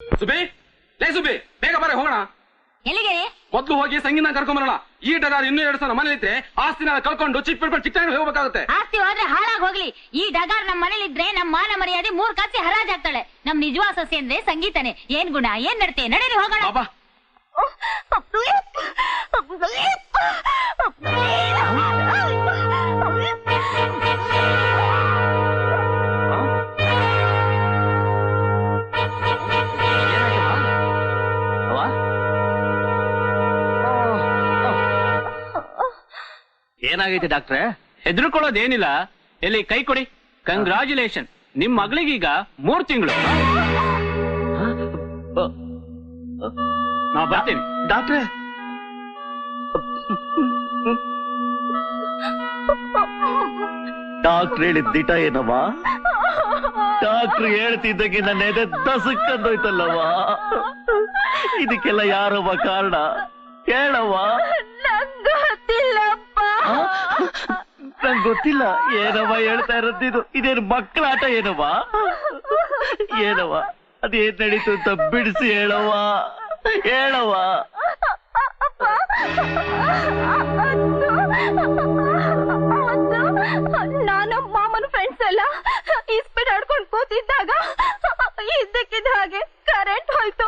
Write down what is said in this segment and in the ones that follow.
ಸುಬಿ ಲೇ ಸುಬಿ ಬೇಗ ಬರ ಹೋಗೋಣ ಎಲ್ಲಿಗೆ ಮೊದ್ಲು ಹೋಗಿ ಸಂಗೀತ ಕರ್ಕೊಂಬರೋಣ ಈ ಡಗಾರ್ ಇನ್ನೂ ಎರಡು ಸಾವಿರ ಮನೇಲಿ ಇದ್ರೆ ಆಸ್ತಿನ ಕಳ್ಕೊಂಡು ಚಿಕ್ಕ ಬಿಡ್ಕೊಂಡು ಚಿಕ್ಕ ಹೋಗ್ಬೇಕಾಗುತ್ತೆ ಆಸ್ತಿ ಹೋದ್ರೆ ಹಾಳಾಗ್ ಹೋಗ್ಲಿ ಈ ಡಗಾರ್ ನಮ್ ಮನೇಲಿದ್ರೆ ನಮ್ಮ ಮಾನ ಮರ್ಯಾದೆ ಮೂರ್ ಕಾಸಿ ಹರಾಜಾಗ್ತಾಳೆ ನಮ್ ನಿಜವಾದ ಸಸಿ ಅಂದ್ರೆ ಸಂಗೀತನೇ ಏನ್ ಗುಣ ಏನ್ ನಡತೆ ನಡೀರಿ ಹೋಗೋಣ ಬಾಬಾ ಏನಾಗೈತೆ ಡಾಕ್ಟ್ರೆ? ಹೆದರ್ಕೊಳ್ಳೋದೇನಿಲ್ಲ ಎಲ್ಲಿ ಕೈ ಕೊಡಿ. ಕಂಗ್ರಾಚುಲೇಷನ್ ನಿಮ್ ಮಗಳಿಗೀಗ ಮೂರ್ ತಿಂಗಳು. ನಾ ಬರ್ತೀನಿ. ಡಾಕ್ಟ್ರೆ. ಡಾಕ್ಟ್ರ್ ಹೇಳಿದ ದಿಟ ಏನವ್ವ? ಡಾಕ್ಟ್ರ್ ಹೇಳ್ತಿದ್ದಕ್ಕೆ ನನ್ನ ಎದೆ ದಸಕ್ಕಂದೋಯ್ತಲ್ಲವ್ವ ಇದಕ್ಕೆಲ್ಲ ಯಾರವ್ವ ಕಾರಣ? ಹೇಳವ್ವ? ನಂಗ್ ಗೊತ್ತಿಲ್ಲ. ಏನವ್ವ ಹೇಳ್ತಾ ಇರೋದಿದು ಇದೇನು ಮಕ್ಕಳ ಆಟ ಏನವ್ವ? ಏನವ ಅದೇನ್ ನಡೀತು ಅಂತ ಬಿಡಿಸಿ ಹೇಳವ್ವ. ಹೇಳವ್ವ. ನಾನು ಮಾಮನ ಫ್ರೆಂಡ್ಸ್ ಎಲ್ಲ ಇಸ್ಪೀಡ್ ಆಡ್ಕೊಂಡು ಕೂತಿದ್ದಾಗ ಇದ್ದಕ್ಕಿದ್ದ ಹಾಗೆ ಕರೆಂಟ್ ಹೋಯ್ತು.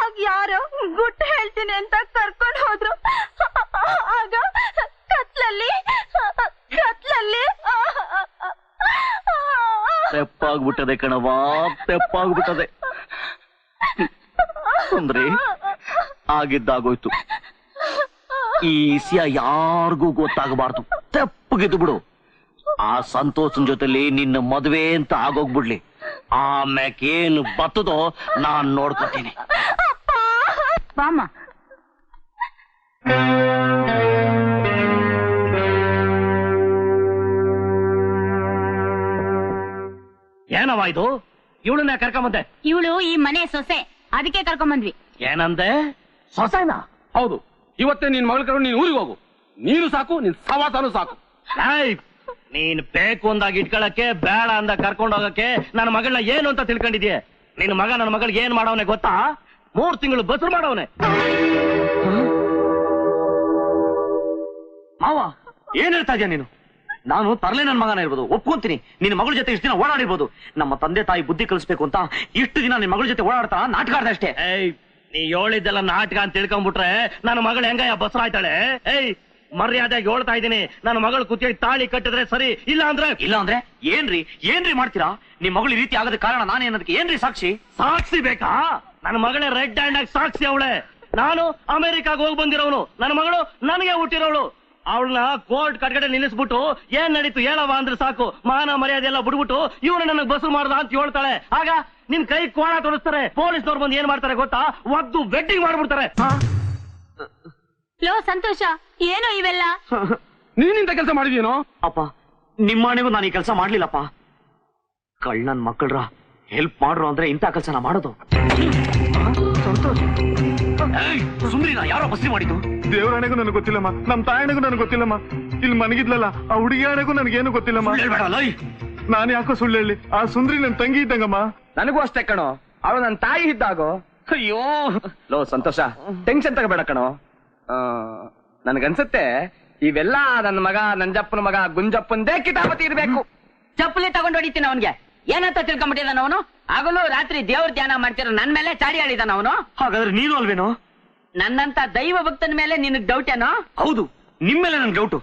ಆಗ ಯಾರೋ ಗುಟ್ಟು ಹೇಳ್ತೀನಿ ಅಂತ ಕರ್ಕೊಂಡು ಹೋದ್ರು. ಆಗ ಕತ್ಲಲ್ಲಿ ತೆಪ್ಪಾಗ್ಬಿಟ್ಟದೆ ಕಣವಾ ತೆಪ್ಪಾಗ್ಬಿಟ್ಟದೆ. ಅಂದ್ರೆ ಆಗಿದ್ದಾಗೋಯ್ತು. ಈ ವಿಷಯ ಯಾರಿಗೂ ಗೊತ್ತಾಗಬಾರ್ದು. ತೆಪ್ಪಗಿದ್ದು ಬಿಡು. ಆ ಸಂತೋಷನ್ ಜೊತೆಲಿ ನಿನ್ನ ಮದುವೆ ಅಂತ ಆಗೋಗ್ಬಿಡ್ಲಿ. ಆಮ್ಯಾಕೇನು ಬತ್ತದೋ ನಾನ್ ನೋಡ್ಕೊತೀನಿ. ಬಾಮ್ಮ. ಏನವ ಇದು? ಇವಳನ್ನ ಕರ್ಕೊಂಬಂದೆ. ಇವಳು ಈ ಮನೆ ಸೊಸೆ. ಅದಕ್ಕೆ ಕರ್ಕೊಂಬಂದ್ವಿ. ಏನಂದೆ? ಸೊಸೆನಾ? ಹೌದು. ಇವತ್ತೇ ನಿನ್ ಮಗಳ ಕರ್ಕೊಂಡು ನೀನ್ ಊರಿಗೆ ಹೋಗು. ನೀನು ಸಾಕು ನಿನ್ ಸವಾಸನು ಸಾಕು. ನೀನ್ ಬೇಕು ಅಂದಾಗ ಇಟ್ಕೊಳಕ್ಕೆ ಬೇಡ ಅಂದ ಕರ್ಕೊಂಡು ಹೋಗಕ್ಕೆ ನನ್ನ ಮಗಳನ್ನ ಏನು ಅಂತ ತಿಳ್ಕೊಂಡಿದ್ಯೆ? ನಿನ್ ಮಗ ನನ್ನ ಮಗಳಿಗೆ ಏನ್ ಮಾಡವನೆ ಗೊತ್ತಾ? ಮೂರ್ ತಿಂಗಳು ಬಸರು ಮಾಡವನೆ. ಮಾವ ಏನ್ ಹೇಳ್ತಾ ಇದೀಯ ನೀನು? ನಾನು ತರಲೆ ನನ್ನ ಮಗನ ಇರ್ಬೋದು. ಒಪ್ಕೊಂತೀನಿ. ನಿನ್ನ ಮಗಳ ಜೊತೆ ಇಷ್ಟು ದಿನ ಓಡಾಡಿರ್ಬೋದು. ನಮ್ಮ ತಂದೆ ತಾಯಿ ಬುದ್ಧಿ ಕಲಿಸ್ಬೇಕು ಅಂತ ಇಷ್ಟು ದಿನ ನಿನ್ನ ಮಗಳ ಜೊತೆ ಓಡಾಡ್ತಾ ನಾಟಕ ಆಡ್ದೆ ಅಷ್ಟೇ. ಏಯ್ ನೀ ಹೇಳಿದ್ದೆಲ್ಲ ನಾಟಕ ಅಂತ ತಿಳ್ಕೊಂಡ್ಬಿಟ್ರೆ ನನ್ನ ಮಗಳು ಹೆಂಗಯ್ಯ ಬಸರಾಯ್ತಾಳೆ ಏಯ್ ಮರ್ಯಾದೆ ಹೇಳ್ತಾ ಇದ್ದೀನಿ. ನನ್ನ ಮಗಳು ಕುತ್ತಿಗೆ ತಾಳಿ ಕಟ್ಟಿದ್ರೆ ಸರಿ ಇಲ್ಲ ಅಂದ್ರೆ ಇಲ್ಲ ಅಂದ್ರೆ ಏನ್ರಿ? ಏನ್ರಿ ಮಾಡ್ತೀರಾ? ನಿಮ್ ಮಗಳು ಈ ರೀತಿ ಆಗದ ಕಾರಣ ನಾನೇನದಕ್ಕೆ ಏನ್ರಿ ಸಾಕ್ಷಿ? ಸಾಕ್ಷಿ ಬೇಕಾ? ನನ್ನ ಮಗಳೇ ರೆಡ್ ಹ್ಯಾಂಡ್ ಆಗಿ ಸಾಕ್ಷಿ ಅವಳೆ. ನಾನು ಅಮೆರಿಕಾಗ ಹೋಗಿ ಬಂದಿರೋನು. ನನ್ನ ಮಗಳು ನನಗೆ ಹುಟ್ಟಿರೋಳು. ಅವಳನ್ನ ಕೋರ್ಟ್ ಕಟ್ಕಡೆ ನಿಲ್ಲಿಸ್ಬಿಟ್ಟು ಏನ್ ನಡೀತು ಹೇಳವ ಅಂದ್ರೆ ಸಾಕು. ಮಾನ ಮರ್ಯಾದೆ ಎಲ್ಲ ಬಿಡ್ಬಿಟ್ಟು ಇವನು ನನಗೆ ಬಸ್ ಮಾಡ್ದ ಅಂತ ಹೇಳ್ತಾಳೆ. ಆಗ ನಿನ್ ಕೈ ಕೋಣ ತೋರಿಸ್ತಾರೆ ಪೊಲೀಸ್ನವ್ರು ಬಂದು ಏನ್ ಮಾಡ್ತಾರೆ ಗೊತ್ತಾ? ಒದ್ದು ವೆಡ್ಡಿಂಗ್ ಮಾಡ್ಬಿಡ್ತಾರೆ. ಲೋ ಸಂತೋಷ ಏನು ಇವೆಲ್ಲ? ನೀನಿಂದ ಕೆಲಸ ಮಾಡಿದೀನೋ ಅಪ್ಪ ನಿಮ್ಮನೆಗೂ ನಾನು ಈ ಕೆಲಸ ಮಾಡ್ಲಿಲ್ಲಪ್ಪ. ಕಳ್ಳನ್ ಮಕ್ಕಳ್ರ ಹೆಲ್ಪ್ ಮಾಡ್ರು ಅಂದ್ರೆ ಇಂಥ ಕೆಲಸ ಮಾಡೋದು. ಸುಂದ್ರಿನ ಯಾರೋ ಬಸ್ರಿ ಮಾಡಿದ್ದು? ದೇವರಾಣೆಗೂ ನನಗೆ ಗೊತ್ತಿಲ್ಲಮ್ಮ. ನಮ್ಮ ತಾಯಣೆಗೂ ನನಗೆ ಗೊತ್ತಿಲ್ಲಮ್ಮ. ಇಲ್ಲಿ ಮನಗಿದ್ಲಲ್ಲ ಆ ಹುಡುಗಿಯಾಣೆಗೂ ನನಗೇನು ಗೊತ್ತಿಲ್ಲಮ್ಮ. ಸುಳ್ಳು ಹೇಳ್ಬೇಡ, ಲೈ. ನಾನು ಯಾಕೋ ಸುಳ್ಳು ಹೇಳಿ? ಆ ಸುಂದ್ರಿ ನನ್ ತಂಗಿ ಇದ್ದಂಗಮ್ಮ. ನನಗೂ ಅಷ್ಟೇ ಕಣೋ. ಅವಳು ನನ್ನ ತಾಯಿ ಇದ್ದಾಗೋ? ಅಯ್ಯೋ. ಲೋ ಸಂತೋಷ. ಟೆನ್ಷನ್ ತಗೋಬೇಡ ಕಣೋ. ಆ, ನನ್ಗನ್ಸತ್ತೆ ಇವೆಲ್ಲ ನನ್ನ ಮಗ ನಂಜಪ್ಪನ ಮಗ ಗುಂಜಪ್ಪಂದೇ ಕಿತಾಪತಿ ಇರ್ಬೇಕು. ಚಪ್ಪಲಿ ತಗೊಂಡು ಹೊಡಿತೀನಿ ಅವನ್ಗೆ. ಏನಂತ ತಿಳ್ಕೊಂಡ್ಬಿಟ್ಟಿದ್ದಾನ ಅವನು? ಆಗಲೂ ರಾತ್ರಿ ದೇವ್ರ ಧ್ಯಾನ ಮಾಡ್ತಿರೋ ನನ್ ಮೇಲೆ ಚಾಡಿ ಆಡಿದಾನ ಅವನು? ಹಾಗಾದ್ರೆ ನೀನು ಅಲ್ವೇನೋ? ನನ್ನಂತ ದೈವ ಭಕ್ತನ ಮೇಲೆ ನಿನಗ್ ಡೌಟ್ ಏನೋ? ಹೌದು ನಿಮ್ಮೇಲೆ ನನ್ ಡೌಟ್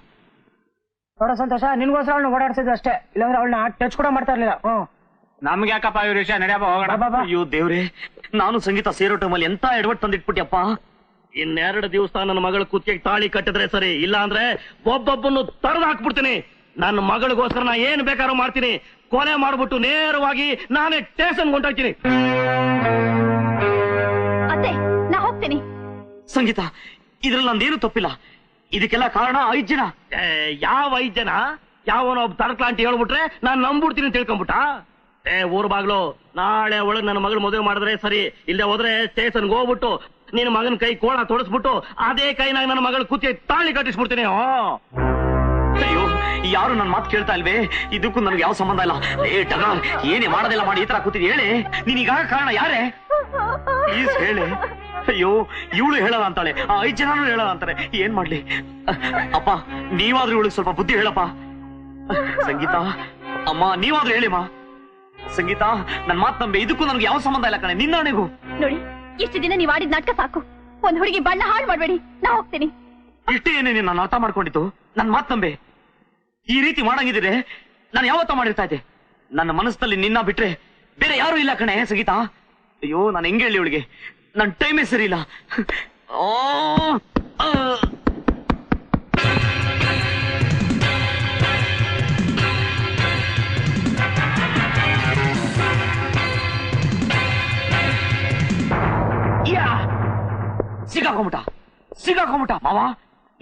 ನೋಡ ಸಂತೋಷ ನಿನ್ಗೋಸ್ಕರ ಅವಳನ್ನ ಓಡಾಡ್ಸಿದ್ದು ಅಷ್ಟೇ. ಇಲ್ಲಾಂದ್ರೆ ಅವಳನ್ನ ಟಚ್ ಕೂಡ ಮಾಡ್ತಾ ಇರ್ಲಿಲ್ಲ. ಹ್ಮ್. ನಮ್ಗೆ ಯಾಕಪ್ಪ ಇವ್ರ ವಿಷಯ ನಡೆಯಪ್ಪ ಹೋಗೋಣ. ಬಾ, ಬಾ. ಅಯ್ಯೋ ದೇವ್ರೆ ನಾನು ಸಂಗೀತ ಸೇರೋ ಟೈಮಲ್ಲಿ ಎಂತ ಎಡವಟ್ ತಂದಿಟ್ಬಿಟ್ಟಿಯಪ್ಪ ಇನ್ನೆರಡು ದಿವಸ ನನ್ನ ಮಗಳ ಕುತ್ತಿಗೆ ತಾಳಿ ಕಟ್ಟಿದ್ರೆ ಸರಿ. ಇಲ್ಲ ಅಂದ್ರೆ ಒಬ್ಬೊಬ್ಬನ್ನು ತರದ್ ಹಾಕ್ಬಿಡ್ತೀನಿ. ನನ್ನ ಮಗಳಿಗೋಸ್ಕರ ನಾ ಏನ್ ಬೇಕಾದ್ರೂ ಮಾಡ್ತೀನಿ. ಕೊಲೆ ಮಾಡ್ಬಿಟ್ಟು ನೇರವಾಗಿ ನಾನೇ ಸ್ಟೇಷನ್ ಹೊಂಟೋಗ್ತೀನಿ. ಅತ್ತೆ ನಾ ಹೋಗ್ತೀನಿ. ಸಂಗೀತ ಇದ್ರಲ್ಲಿ ನಂದೇನು ತಪ್ಪಿಲ್ಲ. ಇದಕ್ಕೆಲ್ಲ ಕಾರಣ ಐದ್ ಜನ. ಏ, ಯಾವ ಐದ್ ಜನ? ಯಾವನೋ ಒಬ್ಬ ಅಂತ ಹೇಳ್ಬಿಟ್ರೆ ನಾನ್ ನಂಬ್ಬಿಡ್ತೀನಿ ಅಂತ ತಿಳ್ಕೊಂಬಿಟ್ಟ? ಏ ಊರ್ ಬಾಗ್ಲು ನಾಳೆ ಒಳಗ್ ನನ್ನ ಮಗಳು ಮದುವೆ ಮಾಡಿದ್ರೆ ಸರಿ ಇಲ್ಲದೆ ಹೋದ್ರೆ ಸ್ಟೇಷನ್ಗೆ ಹೋಗ್ಬಿಟ್ಟು ನಿನ್ನ ಮಗನ ಕೈ ಕೋಣ ತೊಡಸ್ಬಿಟ್ಟು ಅದೇ ಕೈನಾಗ ನನ್ನ ಮಗಳ ಕೂತಿ ತಾಳಿ ಕಟ್ಟಿಸ್ಬಿಡ್ತೀನಿ. ಅಯ್ಯೋ. ಯಾರು ನನ್ ಮಾತು ಕೇಳ್ತಾ ಇಲ್ವೇ? ಇದಕ್ಕೂ ನನಗೆ ಯಾವ ಸಂಬಂಧ ಇಲ್ಲ. ಏ ಟಗ ಏನೇ ಮಾಡೋದಿಲ್ಲ ಮಾಡಿ ಈ ತರ ಕೂತಿದ್ ಹೇಳಿ? ನೀನೀಗ ಕಾರಣ ಯಾರೇ? ಪ್ಲೀಸ್ ಹೇಳಿ. ಅಯ್ಯೋ ಇವಳು ಹೇಳಲ್ಲ ಅಂತಾಳೆ. ಆ ಐದ್ ಜನನು ಹೇಳಲ್ಲ ಅಂತಾರೆ. ಏನ್ ಮಾಡ್ಲಿ? ಅಪ್ಪ ನೀವಾದ್ರೂ ಇವಳಿಗೆ ಸ್ವಲ್ಪ ಬುದ್ಧಿ ಹೇಳಪ್ಪ. ಸಂಗೀತ ಅಮ್ಮ ನೀವಾದ್ರೂ ಹೇಳಿಮ್ಮ. ಸಂಗೀತ ನನ್ ಮಾತು ನಂಬೆ ಇದಕ್ಕೂ ನನ್ಗೆ ಯಾವ ಸಂಬಂಧ ಇಲ್ಲ ಕಣೆ. ನಿನ್ನ ಅಣೆಗೂ. ನೋಡಿ ಇಷ್ಟು ದಿನ ನೀವ್ ಆಡಿದ ನಾಟಕ ಸಾಕು. ಒಂದ್ ಹುಡುಗಿ ಬಣ್ಣ ಹಾಳು ಮಾಡ್ಬೇಡಿ. ನಾ ಹೋಗ್ತೀನಿ. ಇಷ್ಟೇ ಏನೇ ನಾನು ಅರ್ಥ ಮಾಡ್ಕೊಂಡಿತ್ತು ನನ್ ಮಾತ್ ನಂಬೆ. ಈ ರೀತಿ ಮಾಡಂಗಿದ್ರೆ ನಾನು ಯಾವತ್ತ ಮಾಡಿರ್ತಾ ಇದ್ದೆ? ನನ್ನ ಮನಸ್ಸಲ್ಲಿ ನಿನ್ನ ಬಿಟ್ರೆ ಬೇರೆ ಯಾರು ಇಲ್ಲ ಕಣೆ ಸಂಗೀತ ಅಯ್ಯೋ, ನಾನು ಹೆಂಗೆ ಹೇಳಿ ಇವಳಿಗೆ? ನನ್ನ ಟೈಮೇ ಸರಿ ಇಲ್ಲ! ಸಿಗಾಕೊಂಬಿಟ ಸಿಗಾಕೊಂಬಿಟ ಮಾವ.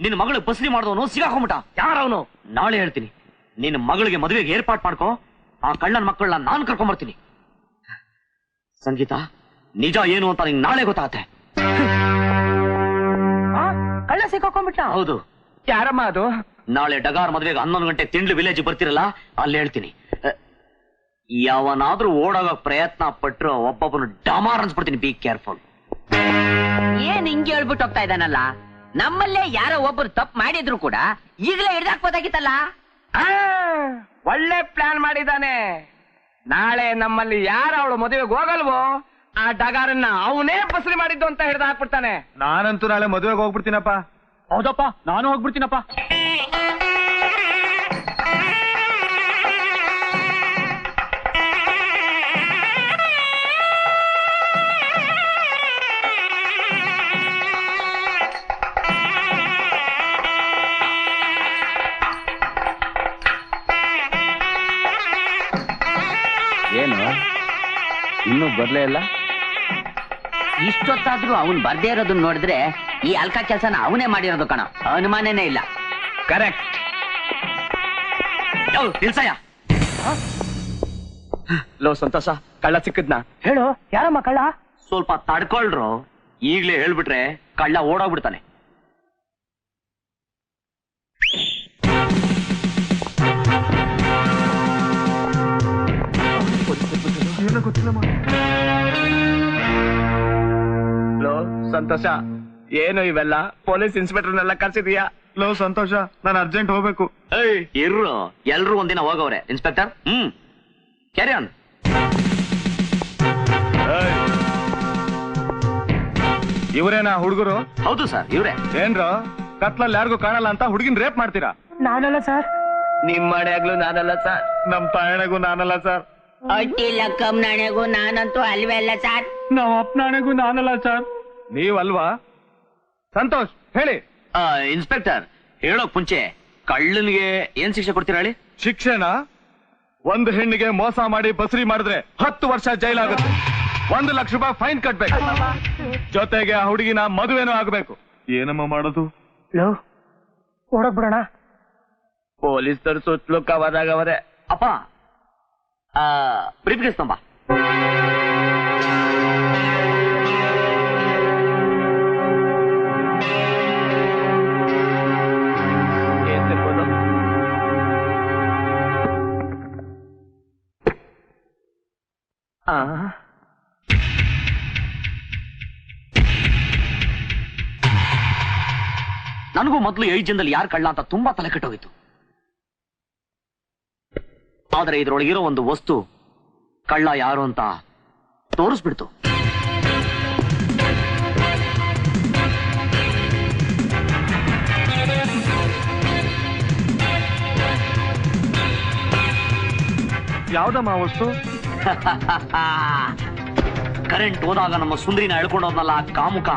ನಿನ್ನ ಮಗಳು ಬಸ್ರಿ ಮಾಡಿದವನು ಸಿಗಾಕೊಂಬಿಟ ಯಾರವನು? ನಾಳೆ ಹೇಳ್ತೀನಿ. ನಿನ್ನ ಮಗಳಿಗೆ ಮದುವೆಗೆ ಏರ್ಪಾಟ್ ಮಾಡ್ಕೊ. ಆ ಕಳ್ಳನ ಮಕ್ಕಳನ್ನ ನಾನು ಕರ್ಕೊಂಡ್ ಬರ್ತೀನಿ ಸಂಗೀತ ನಿಜ ಏನು ಅಂತ ನಿಂಗೆ ನಾಳೆ ಗೊತ್ತಾಗತ್ತೆ. ಕಳ್ಳ ಸಿಕ್ಕಾಕೊಂಡ್ಬಿಟ್ಟ ಹೌದು. ಯಾರಮ್ಮ ಅದು? ನಾಳೆ ಡಗಾರ್ ಮದುವೆಗೆ ಹನ್ನೊಂದು ಗಂಟೆ ತಿಂಡ್ಲು ವಿಲೇಜ್ ಬರ್ತಿರಲ್ಲ ಅಲ್ಲಿ ಹೇಳ್ತೀನಿ. ಯಾವನಾದ್ರೂ ಓಡೋಗ ಪ್ರಯತ್ನ ಪಟ್ರು ಒಬ್ಬೊಬ್ಬನು ಡಮಾರ್ ಅನ್ಸ್ಬಿಡ್ತೀನಿ. ಬಿ ಕೇರ್ಫುಲ್ ಏನ್ ಹಿಂಗೆ ಹೇಳ್ಬಿಟ್ಟು ಹೋಗ್ತಾ ಇದ್ದಾನಲ್ಲ? ನಮ್ಮಲ್ಲೇ ಯಾರೋ ಒಬ್ರು ತಪ್ಪು ಮಾಡಿದ್ರು ಕೂಡ ಈಗಲೇ ಹಿಡ್ದಾಕ್ಬೋದಾಗಿತ್ತಲ್ಲ? ಆ, ಒಳ್ಳೆ ಪ್ಲಾನ್ ಮಾಡಿದಾನೆ ನಾಳೆ ನಮ್ಮಲ್ಲಿ ಯಾರು ಅವಳು ಮದುವೆಗೆ ಹೋಗಲ್ವೋ ಆ ಡಗಾರನ್ನ ಅವನೇ ಬಸರಿ ಮಾಡಿದ್ದು ಅಂತ ಹಿಡಿದು ಹಾಕ್ಬಿಡ್ತಾನೆ ನಾನಂತೂ ನಾಳೆ ಮದುವೆಗೆ ಹೋಗ್ಬಿಡ್ತೀನಪ್ಪ. ಹೌದಪ್ಪ ನಾನು ಹೋಗ್ಬಿಡ್ತೀನಪ್ಪ. ಏನು? ಇನ್ನೂ ಬರ್ಲೇ ಇಲ್ಲ? ಇಷ್ಟೊತ್ತಾದ್ರೂ ಅವನ್ ಬರ್ದೇ ಇರೋದನ್ನ ನೋಡಿದ್ರೆ ಈ ಅಲ್ಕ ಕೆಲಸನ ಅವನೇ ಮಾಡಿರೋದು ಕಣ. ಅನುಮಾನನೇ ಇಲ್ಲ. ಕರೆಕ್ಟ್ ನಿಲ್ಸಯ್ಯ. ಲೋ ಸಂತೋಷ ಕಳ್ಳ ಸಿಕ್ಕದ್ನ? ಹೇಳು ಯಾರಮ್ಮ ಕಳ್ಳ? ಸ್ವಲ್ಪ ತಡ್ಕೊಳ್ರು. ಈಗ್ಲೇ ಹೇಳ್ಬಿಟ್ರೆ ಕಳ್ಳ ಓಡೋಗ್ಬಿಡ್ತಾನೆ. ಗೊತ್ತಿಲ್ಲಮ್ಮ ಲೋ ಸಂತೋಷ ಏನು ಇವೆಲ್ಲ? ಪೊಲೀಸ್ ಇನ್ಸ್ಪೆಕ್ಟರ್ನೆಲ್ಲ ಕರ್ಸಿದೀಯಾ? ಲೋ ಸಂತೋಷ ನಾನು ಅರ್ಜೆಂಟ್ ಹೋಗ್ಬೇಕು. ಏಯ್ ಇರ್ರು. ಎಲ್ರು ಒಂದಿನ ಹೋಗವ್ರೆ. ಇನ್ಸ್ಪೆಕ್ಟರ್? ಹ್ಮ್. ಕ್ಯಾರಿ ಆನ್ ಇವರೇನಾ ಹುಡುಗರು? ಹೌದು ಸರ್ ಇವ್ರೆ. ಏನ್ರ? ಕತ್ಲಲ್ಲಿ ಯಾರಿಗೂ ಕಾಣಲ್ಲ ಅಂತ ಹುಡುಗಿನ ರೇಪ್ ಮಾಡ್ತೀರಾ? ನಾನಲ್ಲ ಸರ್. ನಿಮ್ಮ ಮನೆಯಾಗ್ಲೂ ನಾನಲ್ಲ ಸರ್. ನಮ್ ತಾಯಣಗೂ ನಾನಲ್ಲ ಸರ್. ನಾನಂತೂ ಅಲ್ವೇ ಅಲ್ಲ ಸರ್. ನಾವ್ ಅಪ್ನಾಣೆಗೂ ನಾನಲ್ಲ ಸರ್. ನೀವಲ್ವಾ? ಸಂತೋಷ್ ಹೇಳಿ. ಆ, ಇನ್ಸ್ಪೆಕ್ಟರ್ ಹೇಳೋಕ್ ಮುಂಚೆ ಕಳ್ಳನಿಗೆ ಏನ್ ಶಿಕ್ಷೆ ಕೊಡ್ತೀರಾ ಹೇಳಿ? ಶಿಕ್ಷಣ ಒಂದು ಹೆಣ್ಣಿಗೆ ಮೋಸ ಮಾಡಿ ಬಸರಿ ಮಾಡಿದ್ರೆ ಹತ್ತು ವರ್ಷ ಜೈಲಾಗುತ್ತೆ. ಒಂದು ಲಕ್ಷ ರೂಪಾಯಿ ಫೈನ್ ಕಟ್ಬೇಕು. ಜೊತೆಗೆ ಆ ಹುಡುಗಿನ ಮದುವೆನೂ ಆಗ್ಬೇಕು. ಏನಮ್ಮ ಮಾಡೋದು? ಓಡಕ್ ಬಿಡೋಣ ಪೊಲೀಸರು ಸುತ್ತಲೂ ಕವರ್ ಆಗವರೆ ಅಪ್ಪ ಬ್ರೀಫ್ ಕೇಸ್ ತಂಬ ಏನ್ ಸಿಗ್ಬೋದು ಆ ನನಗೂ ಮೊದಲು ಐದು ಜನದಲ್ಲಿ ಯಾರು ಕಳ್ಳ ಅಂತ ತುಂಬಾ ತಲೆ ಕೆಟ್ಟೋಗಿತ್ತು ಆದ್ರೆ ಇದರೊಳಗಿರೋ ಒಂದು ವಸ್ತು ಕಳ್ಳ ಯಾರು ಅಂತ ತೋರಿಸ್ಬಿಡ್ತು. ಯಾವ್ದಮ್ಮ ವಸ್ತು? ಕರೆಂಟ್ ಹೋದಾಗ ನಮ್ಮ ಸುಂದರಿನ ಎಳ್ಕೊಂಡೋದ್ನಲ್ಲ ಆ ಕಾಮುಕ.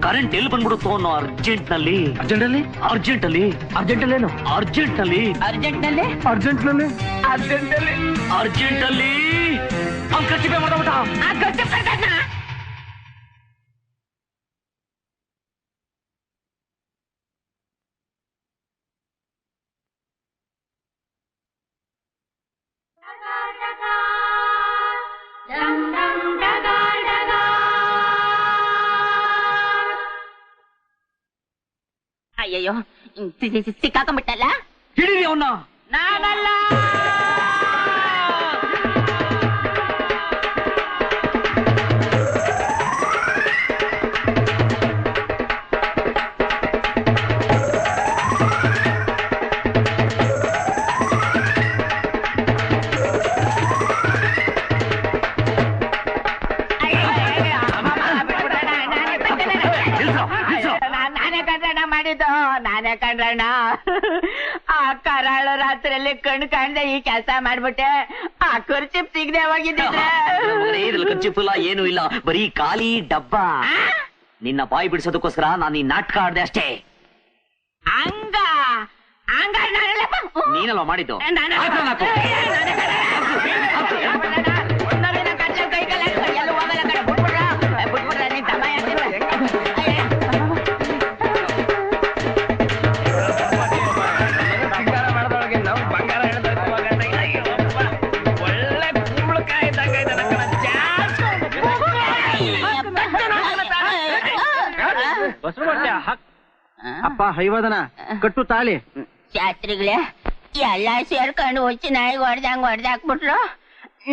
ಕರೆಂಟ್ ಎಲ್ಲಿ ಬಂದ್ಬಿಡುತ್ತೋ ಅನ್ನೋ ಅರ್ಜೆಂಟ್ನಲ್ಲಿ ಅರ್ಜೆಂಟ್ ಅಲ್ಲಿ ಅರ್ಜೆಂಟ್ ಅಲ್ಲಿ ಅರ್ಜೆಂಟ್ ಅಲ್ಲಿ ಏನು ಅರ್ಜೆಂಟ್ನಲ್ಲಿ ಅರ್ಜೆಂಟ್ನಲ್ಲಿ ಅರ್ಜೆಂಟ್ನಲ್ಲಿ ಅರ್ಜೆಂಟ್ ಅಲ್ಲಿ ಅರ್ಜೆಂಟ್ ಅಲ್ಲಿ Dum dum dum. తిక్కాకం పెట్టాలా తిడిది అవునా నానల్లా ಈ ಕೆಲಸ ಮಾಡ್ಬಿಟ್ಟೆ ಆ ಖರ್ಚು ಸಿಗದೆ ಹೋಗಿದ್ದಿದ್ರೆ ಇದ್ರಲ್ಲಿ ಖರ್ಚಿಫಿಲ್ಲ ಏನೂ ಇಲ್ಲ ಬರೀ ಖಾಲಿ ಡಬ್ಬ ನಿನ್ನ ಬಾಯಿ ಬಿಡಿಸೋದಕ್ಕೋಸ್ಕರ ನಾನು ಈ ನಾಟಕ ಆಡ್ದೆ ಅಷ್ಟೇ ಹಂಗ ಹಂಗ ನಾನಲ್ಲಪ್ಪ. ನೀನಲ್ವಾ ಮಾಡಿದ್ದು ನಾನು- ಹೈವದನ ಕಟ್ಟು ತಾಳಿ ಶಾಸ್ತ್ರಿಗಳೇ ಎಲ್ಲ ಸೇರ್ಕೊಂಡು ಹುಚ್ಚಿ ನಾಯಿಗೆ ಹೊಡ್ದಂಗ್ ಹೊಡ್ದಾಕ್ಬಿಟ್ರು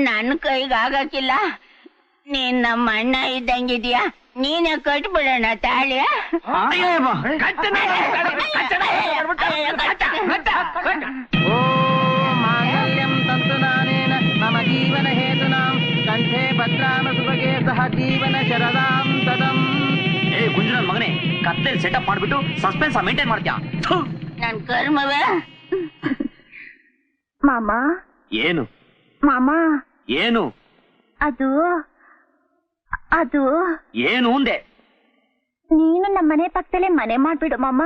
ನನ್ನ ಕೈಗೆ ಆಗಕ್ಕಿಲ್ಲ ನೀನ್ ನಮ್ಮ ಅಣ್ಣ ಇದ್ದಂಗಿದ್ಯಾ ನೀನೇ ಕಟ್ಬಿಡೋಣ ತಾಳಿ ಕಂಠೆ ಭದ್ರಾಮ ಸುಭಗೆ ಸಹ ಜೀವನ ಶರದಾಂ ಏ ಗುಂಜು ನನ್ ಮಗನೇ ಕತ್ಲೆಲ್ ಸೆಟಪ್ ಮಾಡ್ಬಿಟ್ಟು ಸಸ್ಪೆನ್ಸ್ ಮೇಂಟೈನ್ ಮಾಡ್ತೀಯಾ. ನನ್ ಕರ್ಮವೇ. ಮಾಮ. ಏನು? ಮಾಮ. ಏನು? ಅದು ಅದು. ಏನು ಉಂದೆ ನೀನು ನಮ್ಮ ಮನೆ ಪಕ್ಕದಲ್ಲೇ ಮನೆ ಮಾಡ್ಬಿಡು ಮಾಮ.